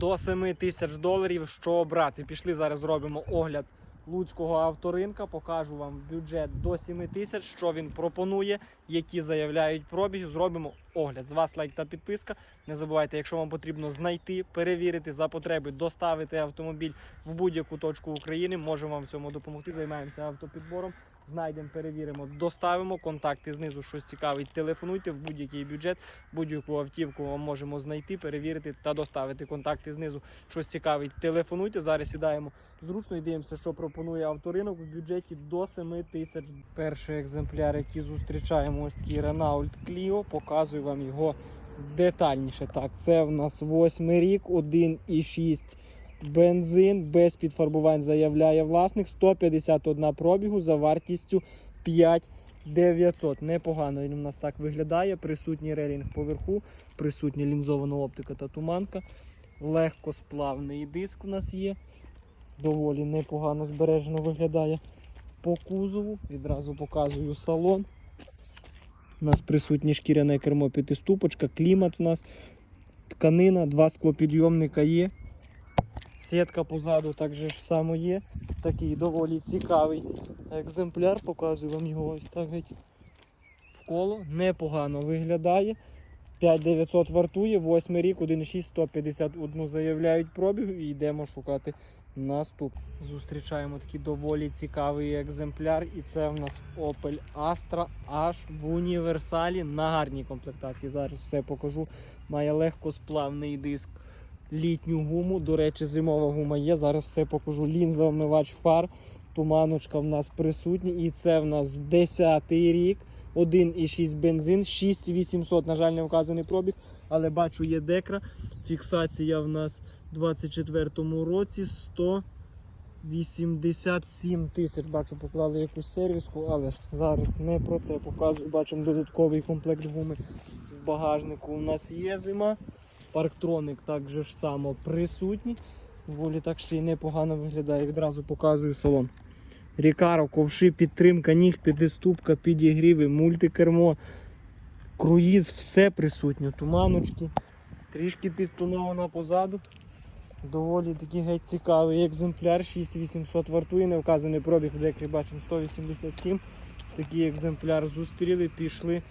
до 7 тисяч доларів. Що обрати? Пішли зараз зробимо огляд луцького авторинка. Покажу вам бюджет до 7 тисяч, що він пропонує, які заявляють пробіг. Зробимо огляд. З вас лайк та підписка. Не забувайте, якщо вам потрібно знайти, перевірити за потреби, доставити автомобіль в будь-яку точку України. Можемо вам в цьому допомогти. Займаємося автопідбором. Знайдемо, перевіримо, доставимо. Контакти знизу щось цікавить. Телефонуйте в будь-який бюджет, будь-яку автівку вам можемо знайти, перевірити та доставити. Контакти знизу щось цікавить. Телефонуйте. Зараз сідаємо зручно і дивимося, що пропонує авторинок в бюджеті до 7 тисяч. Перший екземпляр, який зустрічаємо, ось такий Renault Clio. Показую вам його детальніше. Так, це в нас восьмий рік, 1,6 бензин без підфарбувань заявляє власник. 151 пробігу за вартістю 5900. Непогано він у нас так виглядає. Присутній релінг поверху, присутня лінзована оптика та туманка. Легкосплавний диск у нас є. Доволі непогано збережено виглядає по кузову. Відразу показую салон. У нас присутнє шкіряне кермо п'ятиступочка, клімат у нас, тканина, два склопідйомника є. Сітка позаду так же ж само є. Такий доволі цікавий екземпляр. Показую вам його ось так геть в коло. Непогано виглядає. 5900 вартує, 8 рік, 1,6, 151 заявляють пробіг і йдемо шукати наступ. Зустрічаємо такий доволі цікавий екземпляр. І це в нас Opel Astra аж в універсалі на гарній комплектації. Зараз все покажу. Має легкосплавний диск літню гуму. До речі, зимова гума є. Зараз все покажу. Лінза омивач фар. Туманочка в нас присутня. І це в нас 10-й рік. 1,6 бензин, 6800, на жаль, не вказаний пробіг, але бачу, є декра. Фіксація в нас у 24-му році 187 тисяч. Бачу, поклали якусь сервіску, але ж зараз не про це показую. Бачимо додатковий комплект гуми в багажнику. У нас є зима. Парктроник так же ж само присутній. Волі так ще й непогано виглядає. Відразу показую салон. Рікаро, ковши, підтримка, ніг, підступка, підігріви, мультикермо, круїз, все присутнє. Туманочки, трішки підтонована позаду. Доволі такий геть цікавий екземпляр. 6800 вартує, не вказаний пробіг, в декрі бачимо 187. Ось такий екземпляр зустріли, пішли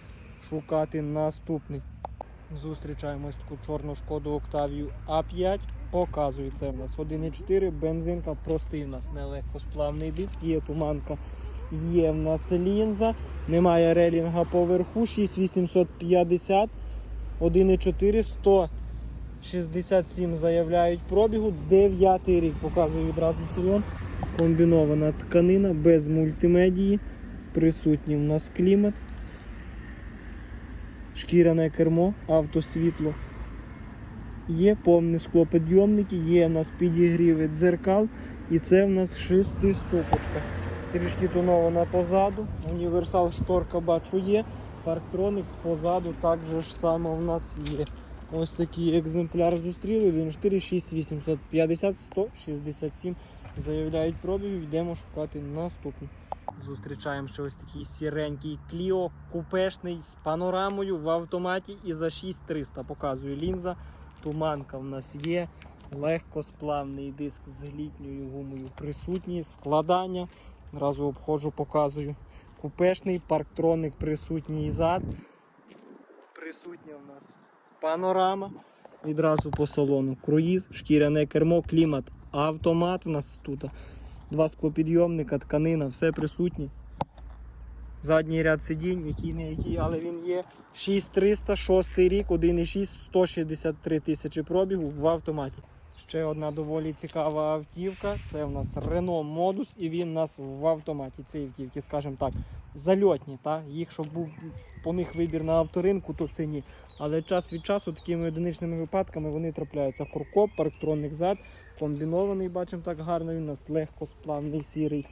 шукати наступний. Зустрічаємо ось таку чорну шкоду Октавію. А5. Показую це в нас. 1,4 бензинка, простий в нас нелегкосплавний диск, є туманка, є в нас лінза, немає релінга поверху, 6850, 1,4, 167 заявляють пробігу, 9 рік, показую відразу салон. Комбінована тканина без мультимедії, присутній в нас клімат, шкіряне кермо, автосвітло. Є повне склопідйомники, є в нас підігріви дзеркал, і це в нас шестиступочка. Трішки тонована позаду. Універсал шторка бачу є. Парктроник позаду так же ж само в нас є. Ось такий екземпляр зустріли. Він 46850 167 заявляють пробіг. Йдемо шукати наступний. Зустрічаємо ще ось такий сіренький Clio купешний з панорамою в автоматі і за 6300 показую лінза. Туманка в нас є, легкосплавний диск з літньою гумою присутній, складання. Одразу обходжу, показую. Купешний парктроник присутній зад. Присутня в нас панорама. Відразу по салону. Круїз, шкіряне кермо, клімат, автомат в нас тут. Два склопідйомника, тканина, все присутнє. Задній ряд сидінь, який не який, але він є. 6300, 6 рік, 1,6, 163 тисячі пробігу в автоматі. Ще одна доволі цікава автівка. Це в нас Renault Modus, і він у нас в автоматі. Ці автівки, скажімо так, зальотні. Та? Їх, щоб був по них вибір на авторинку, то це ні. Але час від часу такими одиничними випадками вони трапляються. Фуркоп, парктронник зад, комбінований, бачимо так гарно. Він у нас легкосплавний сірий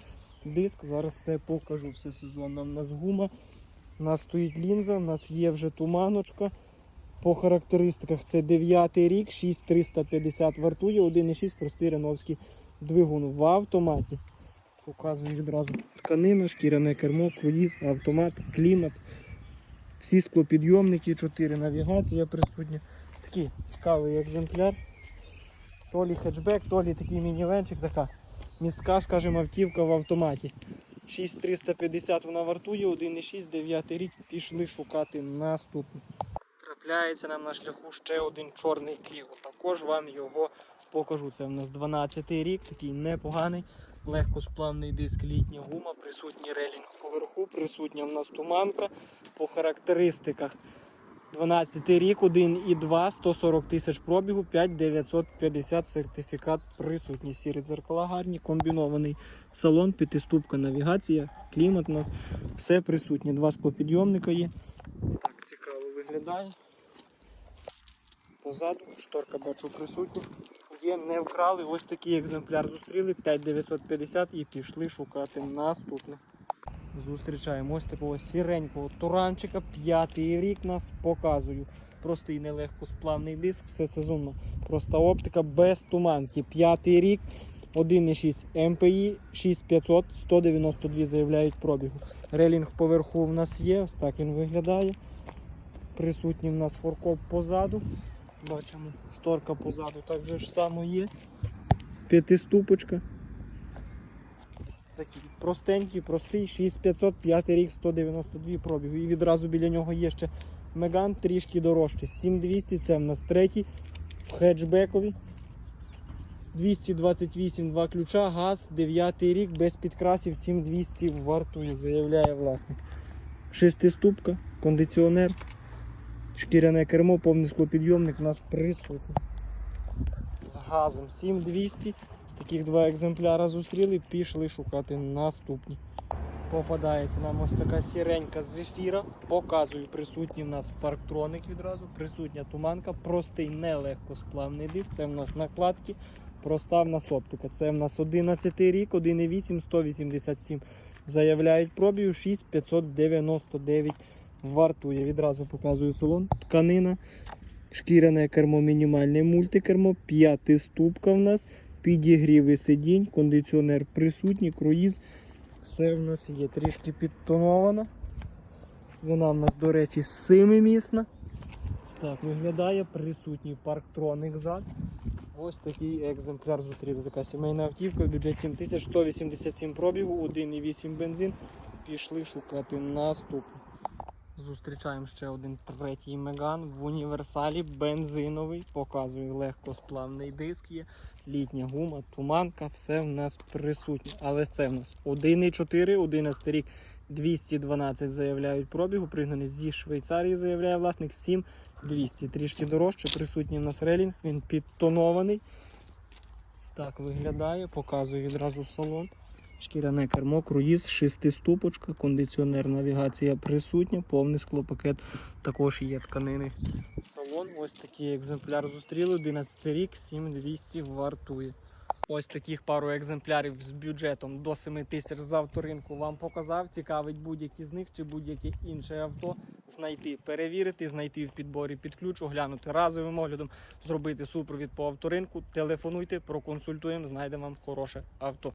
диск. Зараз все покажу. Все сезонно. У нас гума. У нас стоїть лінза, у нас є вже туманочка. По характеристиках це 9 рік, 6350 вартує, 1,6 простий реновський двигун в автоматі. Показую відразу тканина, шкіряне кермо, круїз, автомат, клімат. Всі склопідйомники, 4 навігація присутня. Такий цікавий екземпляр. То лі хетчбек, то лі такий мінівенчик, така містка, скажімо, автівка в автоматі. 6350 вона вартує, 1,6, 9 рік. Пішли шукати наступний. Трапляється нам на шляху ще один чорний кліо. Також вам його покажу. Це в нас 12 рік, такий непоганий, легкосплавний диск, літня гума, присутній релінг поверху, присутня в нас туманка. По характеристиках 12 рік, 1,2, 140 тисяч пробігу, 5950 сертифікат присутній. Сірі дзеркала гарні, комбінований салон, п'ятиступка навігація, клімат у нас, все присутнє. Два склопідйомника є. Так цікаво виглядає. Позаду шторка бачу присутня. Є, не вкрали. Ось такий екземпляр зустріли 5950 і пішли шукати наступне. Зустрічаємо ось такого сіренького туранчика. П'ятий рік нас показую. Простий нелегкосплавний диск, все сезонно. Проста оптика без туманки. П'ятий рік, 1,6 МПІ, 6500, 192 заявляють пробігу. Релінг поверху в нас є, ось так він виглядає. Присутній в нас форкоп позаду. Бачимо, шторка позаду так же ж само є. П'ятиступочка. Такий простенький, простий, 6500, 5 рік, 192 пробігу. І відразу біля нього є ще Меган трішки дорожче. 7200, це в нас третій в хеджбекові. 228, два ключа, газ, 9 рік, без підкрасів, 7200 вартує, заявляє власник. Шестиступка, кондиціонер, шкіряне кермо, повний склопідйомник у нас присутній. З газом 7200. Таких два екземпляра зустріли, пішли шукати наступні. Попадається нам ось така сіренька з зефіра. Показую, присутній в нас парктроник відразу, присутня туманка, простий нелегкосплавний диск. Це в нас накладки, проста в нас оптика. Це в нас 11 рік, 1,8, 187. Заявляють пробію 6599 вартує. Відразу показую салон. Тканина, шкіряне кермо, мінімальне мультикермо, п'ятиступка в нас, підігріви сидінь, кондиціонер присутній, круїз. Все в нас є трішки підтонована. Вона в нас, до речі, семимісна. Так виглядає присутній парктроник зад. Ось такий екземпляр зустріли. Така сімейна автівка, бюджет 7187 пробігу, 1,8 бензин. Пішли шукати наступний. Зустрічаємо ще один третій меган в універсалі бензиновий. Показую легкосплавний диск є, літня гума, туманка, все в нас присутнє. Але це в нас 1,4, 11 рік, 212 заявляють пробігу, пригнаний зі Швейцарії, заявляє власник 7200. Трішки дорожче, присутній в нас релінг, він підтонований. Так виглядає, показую відразу салон. Шкіряне кермо, круїз, шестиступочка, кондиціонер, навігація присутня, повний склопакет, також є тканини. Салон, ось такий екземпляр зустріли, 11 рік, 7200 вартує. Ось таких пару екземплярів з бюджетом до 7 тисяч з авторинку вам показав. Цікавить будь-які з них чи будь-яке інше авто знайти, перевірити, знайти в підборі під ключ, оглянути разовим оглядом, зробити супровід по авторинку. Телефонуйте, проконсультуємо, знайдемо вам хороше авто.